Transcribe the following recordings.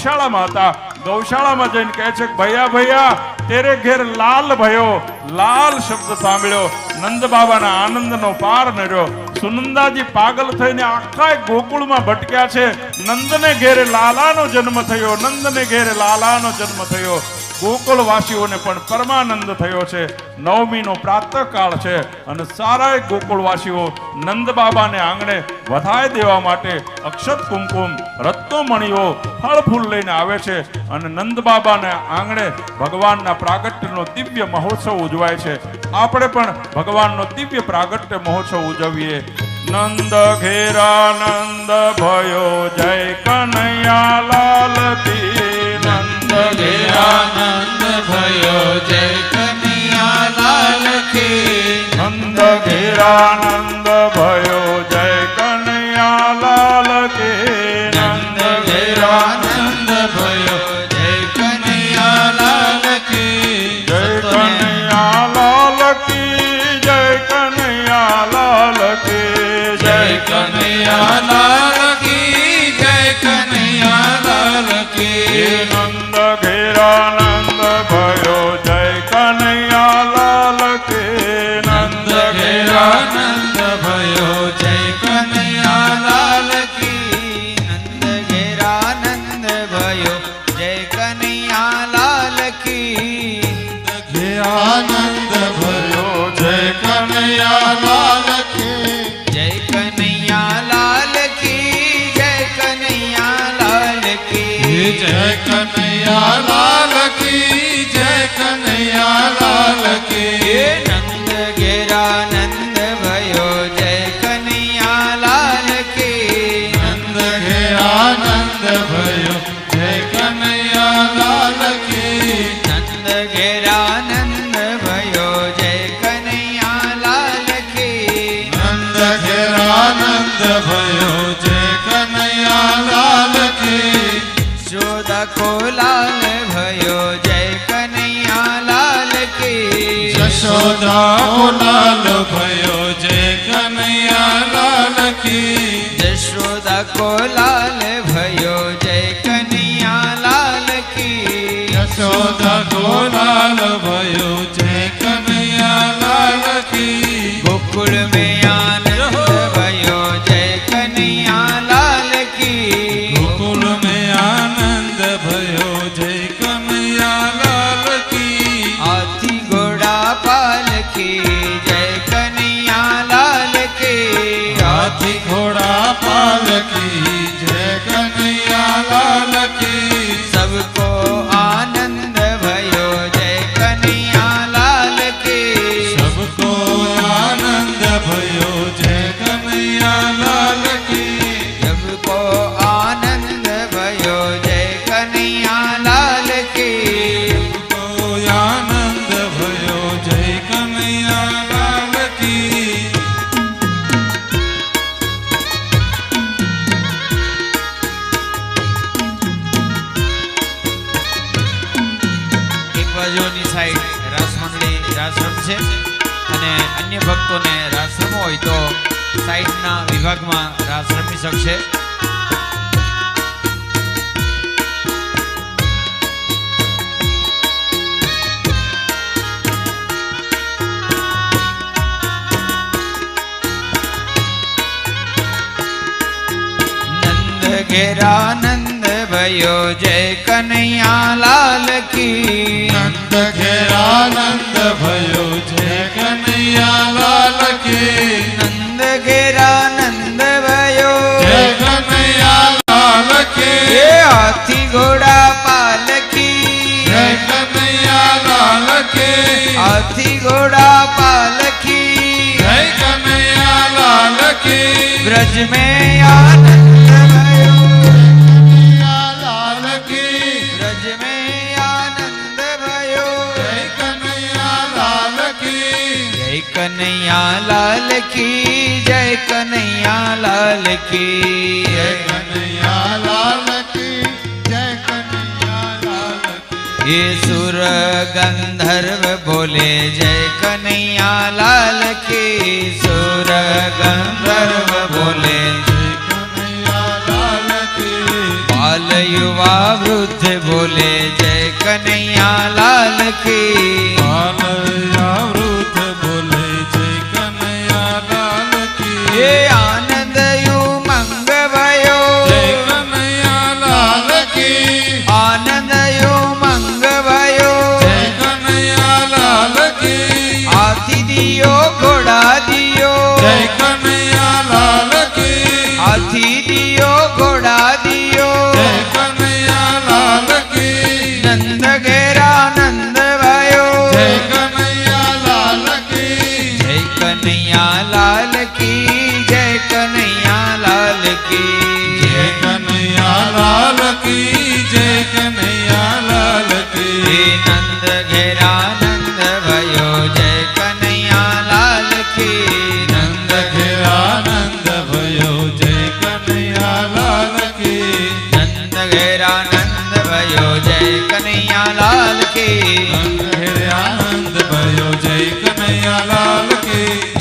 ગૌશાળામાં હતા. ગૌશાળામાં જઈને કહે છે ભૈયા ભૈયા, તેરે ઘેર લાલ ભયો. લાલ શબ્દ સાંભળ્યો. નંદ બાબાના આનંદનો પાર નડ્યો. સુનંદાજી પાગલ થઈને આખા ગોકુળમાં ભટક્યા છે. નંદને ઘેરે લાલાનો જન્મ થયો. નંદને ઘેરે લાલાનો જન્મ થયો. ગોકુળવાસીઓને પણ પરમાનંદ થયો છે. નવમીનો પ્રાતઃકાળ છે અને સારાય ગોકુળવાસીઓ નંદ બાબાને આંગણે વધાઈ દેવા માટે અક્ષત કુમકુમ, રત્નોમણીઓ ફળ ફૂલ લઈને આવે છે અને નંદ બાબાને આંગણે ભગવાનના પ્રાગટ્યનો દિવ્ય મહોત્સવ ઉજવાય છે. આપણે પણ ભગવાનનો દિવ્ય પ્રાગટ્ય મહોત્સવ ઉજવીએ. નંદ ઘેરા નંદ ભયો જય કનૈયા લાલ નંદ આનંદ કનૈયા લાલ કી જય કનૈયા લાલ કી જય કનૈયા લાલ કી જય કનૈયા કી જશોદા કોલાલ ભયો જય કનૈયા લાલ કી. જશોદા કોલાલ ભયો જય કનૈયા લાલ કી. યશોદા ગોલાલ ભયો જય કનૈયા લાલ કી. ગોકુળ में સાઈડના વિભાગમાં રાસ રમી શકશે. નંદ ઘેરાનંદ ભયો જય કનૈયા લાલ કી ब्रज में आनंद कन्हैया लाल की जय कन्हैया लाल की जय कन्हैया ये सुर गंधर्व बोले जय कन्हैया लाल की सुर गंधर्व बोले जय कन्हैया लाल बाल युवा वृद्ध बोले जय कन्हैया लाल की बाल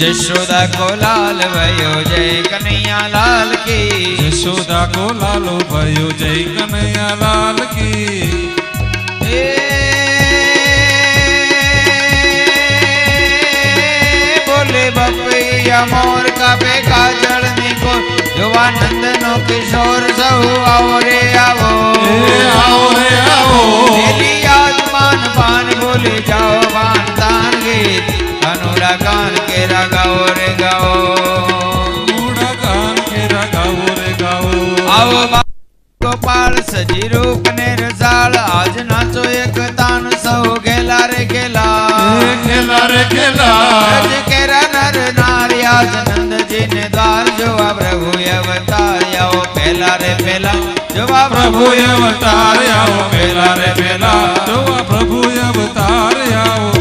જશોદા કો લાલ ભયો જય કનૈયા લાલ કી. જશોદા કો લાલો ભયો જય કનૈયા લાલ કી બોલે બપૈયા મોર કાપે કાજળ નિકો જોવા નંદ નો કિશોર સહુ જોવા પ્રભુએ વતાર્યા પહેલા રે પહેલા. જોવા પ્રભુએ વતાર્યા પહેલા રે પહેલા. જોવા પ્રભુએ વતાર્યા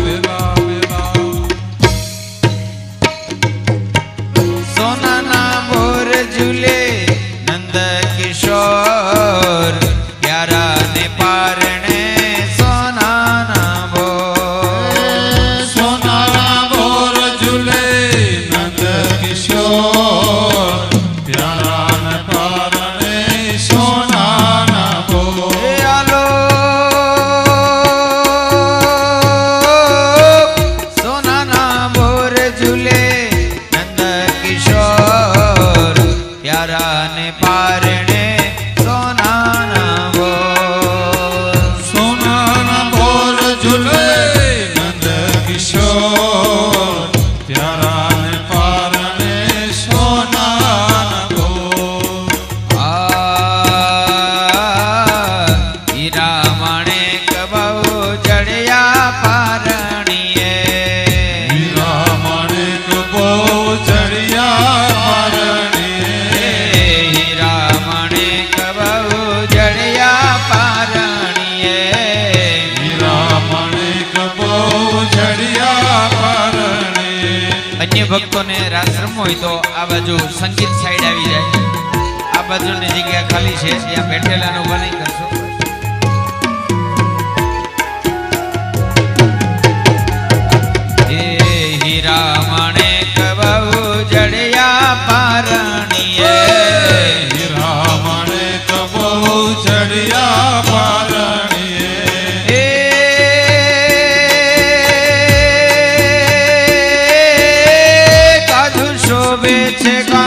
હોય તો આ બાજુ સંગીત સાઈડ આવી જાય. આ બાજુની જગ્યા ખાલી છે ત્યાં બેઠેલાનું ઊભા નહીં કરશો. হয়েছে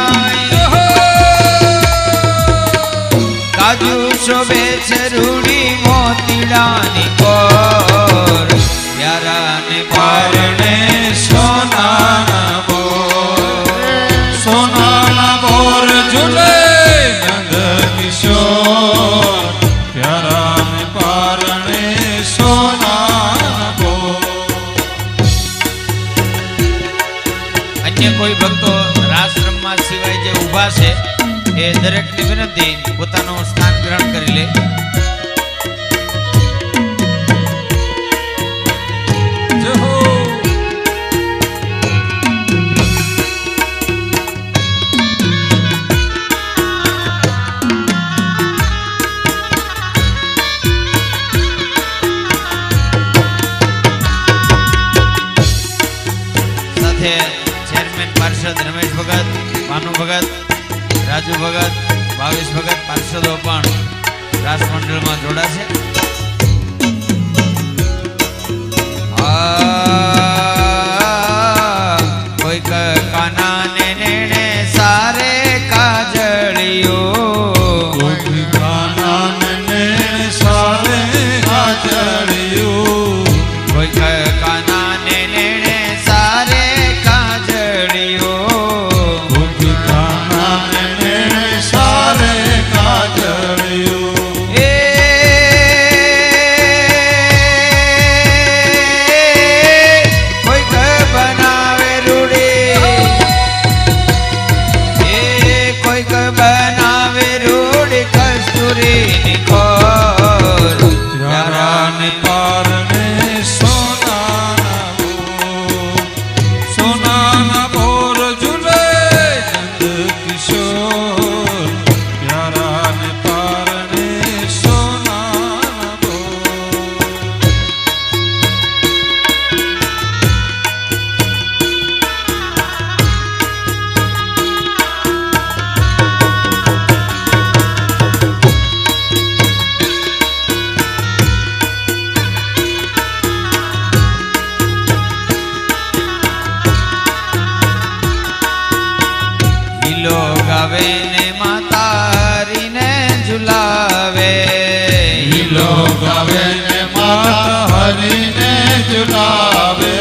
ભાવે ને માતા હરીને ઝુલાવે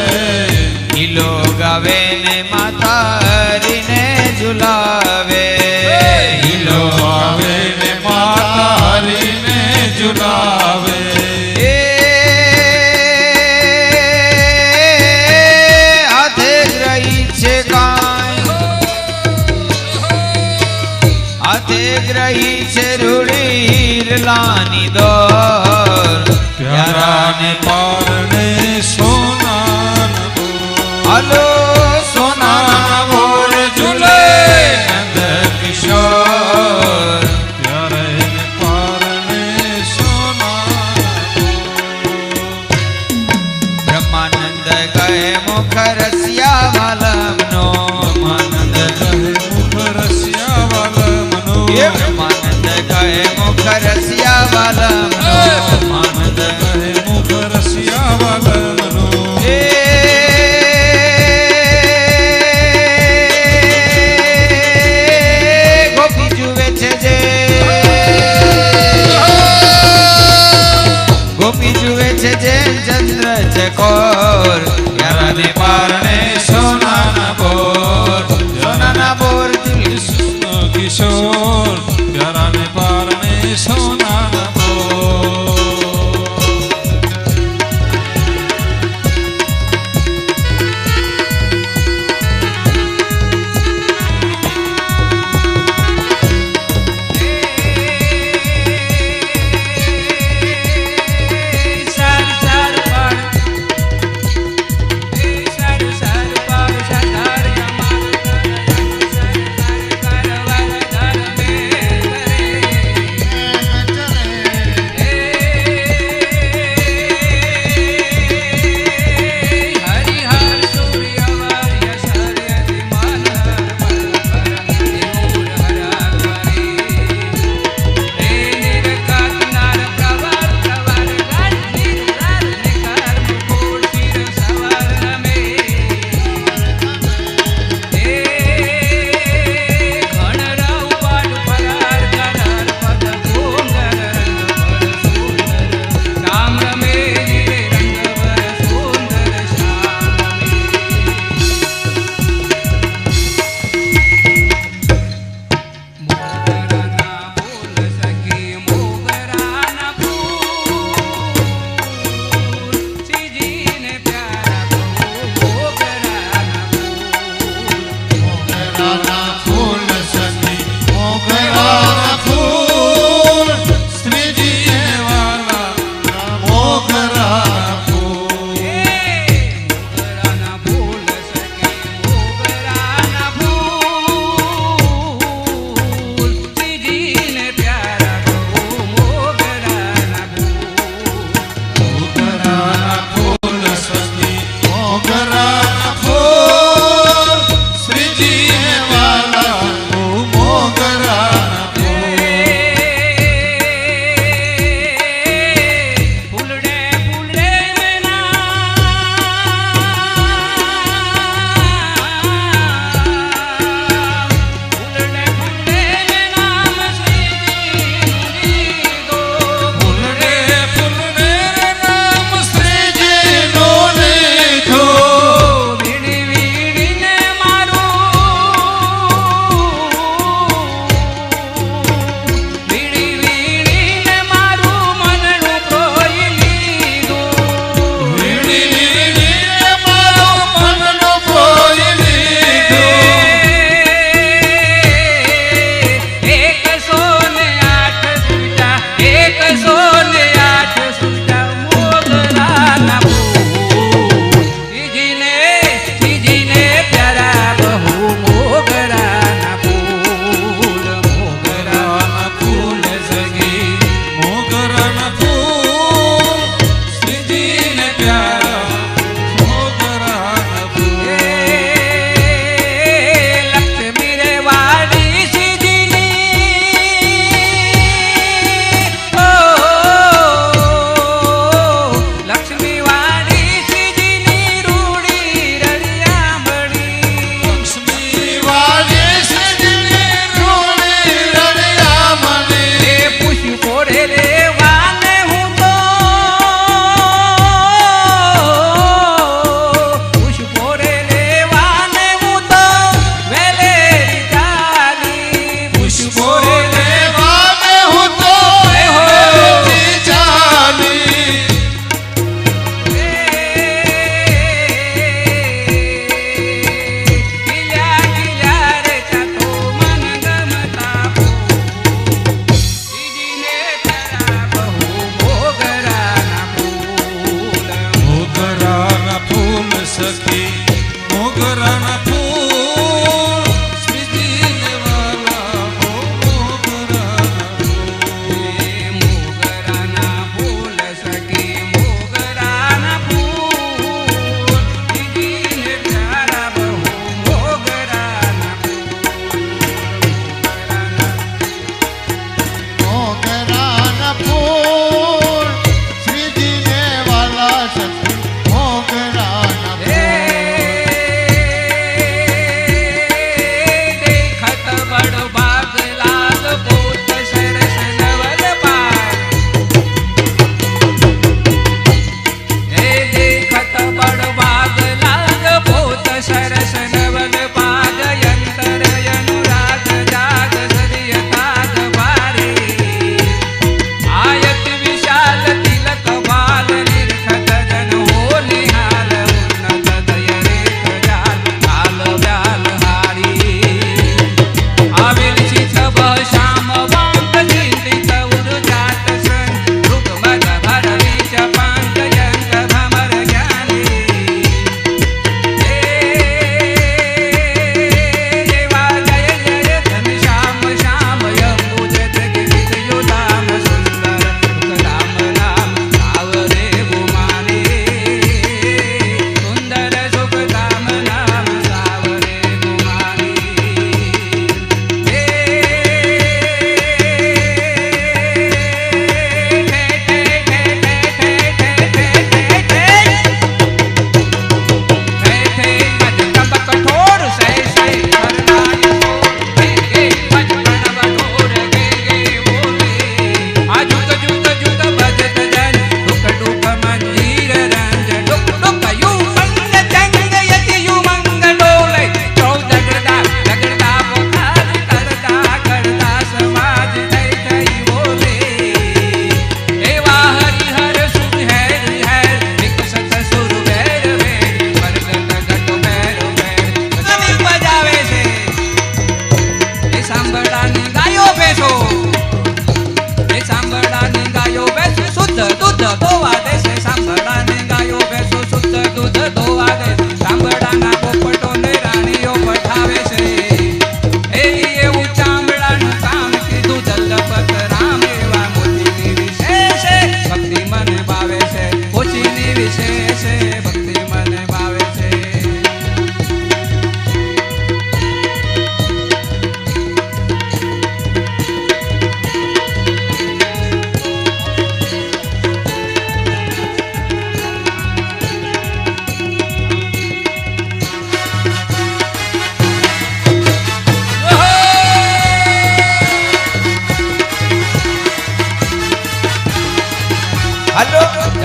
ઢીલો ગાવે ને માતા હરીને ઝુલાવે ઢીલો ગાવે ને માતા હરીને ઝુલાવે ગ્રહી છે રૂડી લાની દો યારાને પાર ગાયો બેસો. એ સાંભળાની ગાયો દૂધ ધોવા દેશે. સાંભળાની ગાયો બેસો શુદ્ધ દૂધ ધોવા દેશે. સાંભળાના પોપટો ને રાણી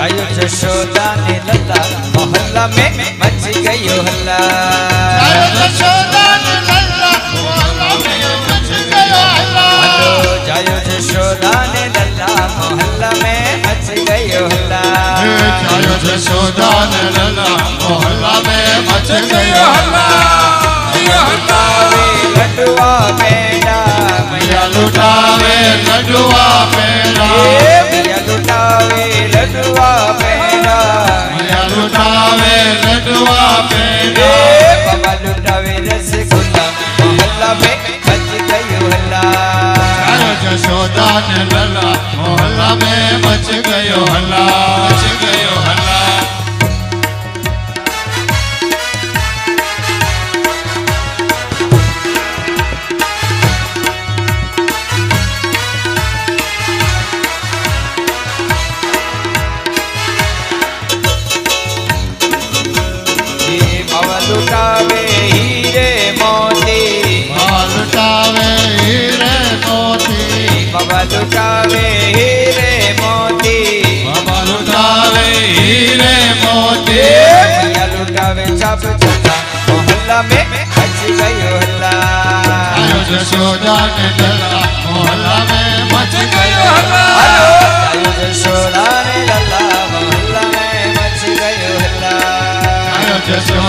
થયું જશોદા ને લતા મોહલ્લા મે મચી ગયો હલ્લા. જશોદા ને લતા મોહલ્લા મે મચી ગયો હલ્લા. જાયો જશોદા ને લતા મોહલ્લા મે મચી ગયો હલ્લા. જાયો જશોદા ને લતા મોહલ્લા મે મચી ગયો હલ્લા. લડવા મેડા મૈયા લૂટાવે લડવા મેડા રડવા મેરા મૈયા લૂટાવે રડવા મેરા બાબા લૂટાવે રસગુલ્લા. મોહલ્લા મે મચ ગયો હલ્લા. ચાલો જશોદા ને લલા મોહલ્લા મે મચ ગયો હલ્લા. મચ ગયો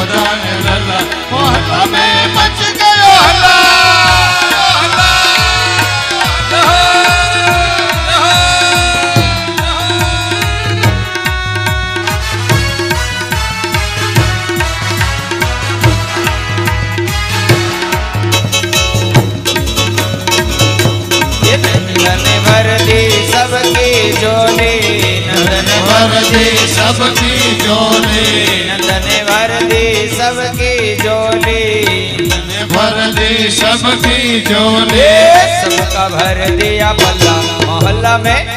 Radha में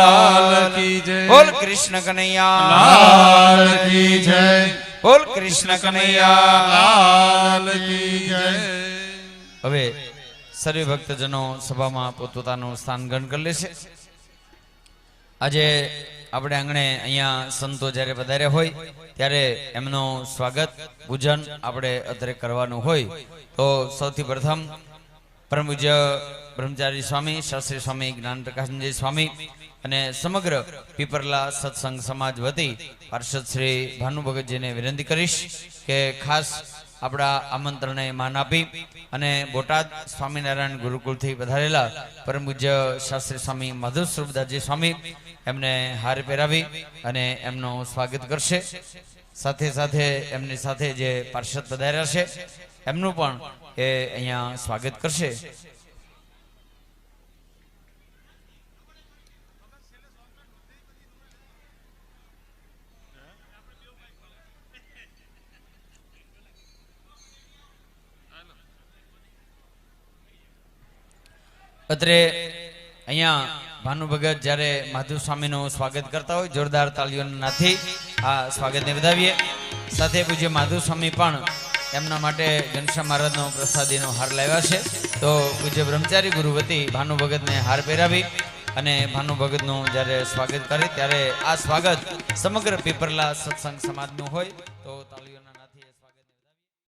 લાલ કી જય. બોલ કૃષ્ણ કનૈયા લાલ કી જય બોલ કૃષ્ણ કનૈયા લાલ કી જય હવે સર્વે ભક્તજનો સભામાં પોતપોતાનું સ્થાન ગ્રહણ કરી લેશે. આજે આપણે આંગણે અહીંયા સંતો જ્યારે વધારે હોય ત્યારે એમનો સ્વાગત પૂજન આપણે અત્યારે કરવાનું હોય. તો સૌથી પ્રથમ પરમ પૂજ્ય બ્રહ્મચારી સ્વામી શાસ્ત્રી સ્વામી જ્ઞાન પ્રકાશનજી સ્વામી અને સમગ્ર પીપરલા સત્સંગ સમાજ વતી પાર્ષદ શ્રી ભાનુ ભગતજીને વિનંતી કરીશ કે ખાસ આપણા આમંત્રણને માન આપી અને બોટાદ સ્વામિનારાયણ ગુરુકુળથી પધારેલા પરમ પૂજ્ય શાસ્ત્રી સ્વામી મધુસ્વરૂપદાસજી સ્વામી એમને હાર પહેરાવી અને એમનું સ્વાગત કરશે. સાથે સાથે એમની સાથે જે પાર્ષદ પધાર્યા છે, એમનું પણ એ અહીંયા સ્વાગત કરશે. અત્રે અહીંયા ભાનુ ભગત જ્યારે માધુ સ્વામીનું સ્વાગત કરતા હોય, જોરદાર તાળીઓના નાથી આ સ્વાગતને વધાવીએ. સાથે પૂજ્ય માધુ સ્વામી પણ એમના માટે ઘનશ્યામ મહારાજનો પ્રસાદીનો હાર લાવ્યા છે. તો પૂજ્ય બ્રહ્મચારી ગુરુ વતી ભાનુ ભગતને હાર પહેરાવી અને ભાનુ ભગતનું જ્યારે સ્વાગત કરે, ત્યારે આ સ્વાગત સમગ્ર પીપરલા સત્સંગ સમાજનું હોય. તો તાળીઓના